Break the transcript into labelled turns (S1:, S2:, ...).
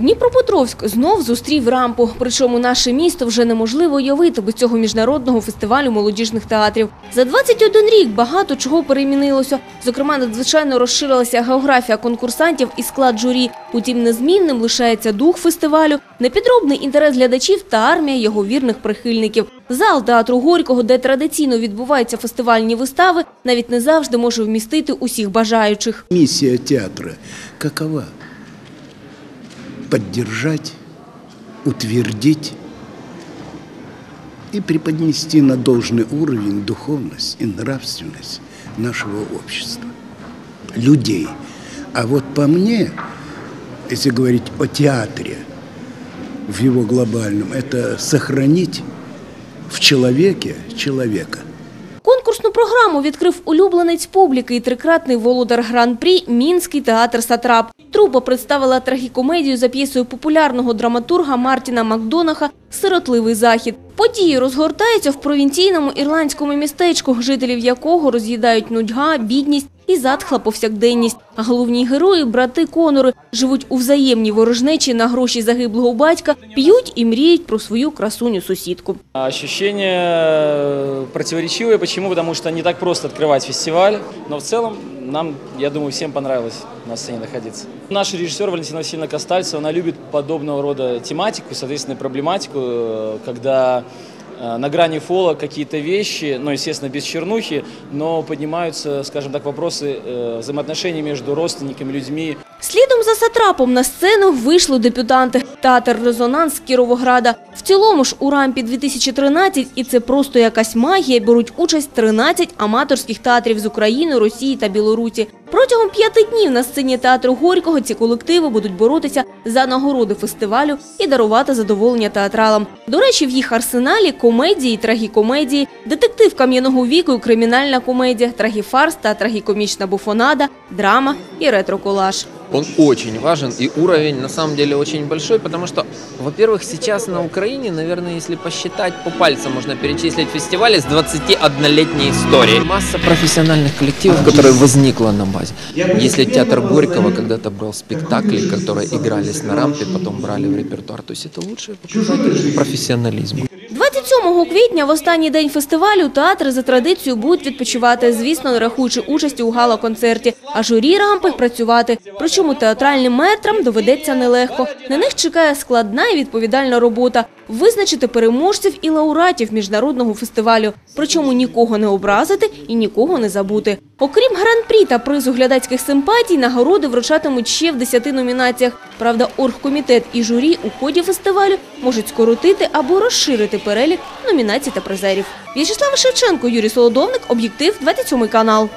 S1: Дніпропетровськ знов зустрів рампу. Причому наше місто вже неможливо уявити без цього міжнародного фестивалю молодіжних театрів. За 21 рік багато чого перемінилося. Зокрема, надзвичайно розширилася географія конкурсантів і склад журі. Утім, незмінним лишається дух фестивалю, непідробний інтерес глядачів та армія його вірних прихильників. Зал театру Горького, де традиційно відбуваються фестивальні вистави, навіть не завжди може вмістити усіх бажаючих.
S2: Миссия театра какова? Поддержать, утвердить и преподнести на должный уровень духовность и нравственность нашего общества, людей. А вот по мне, если говорить о театре в его глобальном, это сохранить в человеке человека.
S1: Програму відкрив улюбленець публіки і трикратний володар гран-прі Мінський театр Сатрап. Трупа представила трагікомедію за п'єсою популярного драматурга Мартіна Макдонаха Сиротливий захід. Події розгортаються в провінційному ірландському містечку, жителів якого роз'їдають нудьга, бідність і затхла повсякденність. А головні герої, брати Конори, живуть у взаємній ворожнечі на гроші загиблого батька, п'ють і мріють про свою красуню сусідку.
S3: Ощущения э, противоречивые. Почему? Потому что не так просто открывать фестиваль. Но в целом нам, я думаю, всем понравилось на сцене находиться. Наш режиссер Валентина Васильевна Костальцева, она любит подобного рода тематику, соответственно, проблематику, э, когда на грани фола какие-то вещи, ну, естественно, без чернухи, но поднимаются, скажем так, вопросы э, взаимоотношений между родственниками, людьми,
S1: Слідом за Сатрапом на сцену вийшли депутанти. Театр «Резонанс» Кіровограда. В цілому ж у рампі 2013, і це просто якась магія, беруть участь 13 аматорських театрів з України, Росії та Білорусі. Протягом п'яти днів на сцені театру Горького ці колективи будуть боротися за нагороди фестивалю і дарувати задоволення театралам. До речі, в їх арсеналі комедії, трагікомедії, детектив кам'яного віку, і кримінальна комедія, трагіфарс та трагікомічна буфонада, драма і ретро-колаж.
S4: Он очень важен, и уровень на самом деле очень большой, потому что, во-первых, сейчас на Украине, наверное, если посчитать по пальцам, можно перечислить фестивали с 21-летней историей. Масса профессиональных коллективов, которые возникла на базе. Если театр Горького когда-то брал спектакли, которые игрались на рампе, потом брали в репертуар, то есть это лучший показатель профессионализма.
S1: 27 квітня, в останній день фестивалю, театри за традицією будуть відпочивати, звісно, не рахуючи участі у гала-концерті, а журі рампи працювати. Причому театральним метрам доведеться нелегко. На них чекає складна і відповідальна робота – визначити переможців і лауреатів міжнародного фестивалю. Причому нікого не образити і нікого не забути. Окрім гран-прі та призу глядацьких симпатій, нагороди вручатимуть ще в 10 номінаціях. Правда, оргкомітет і журі у ході фестивалю можуть скоротити або розширити перелік номінацій та призерів. В'ячеслава Шевченко, Юрій Солодовник, Об'єктив, 27 канал.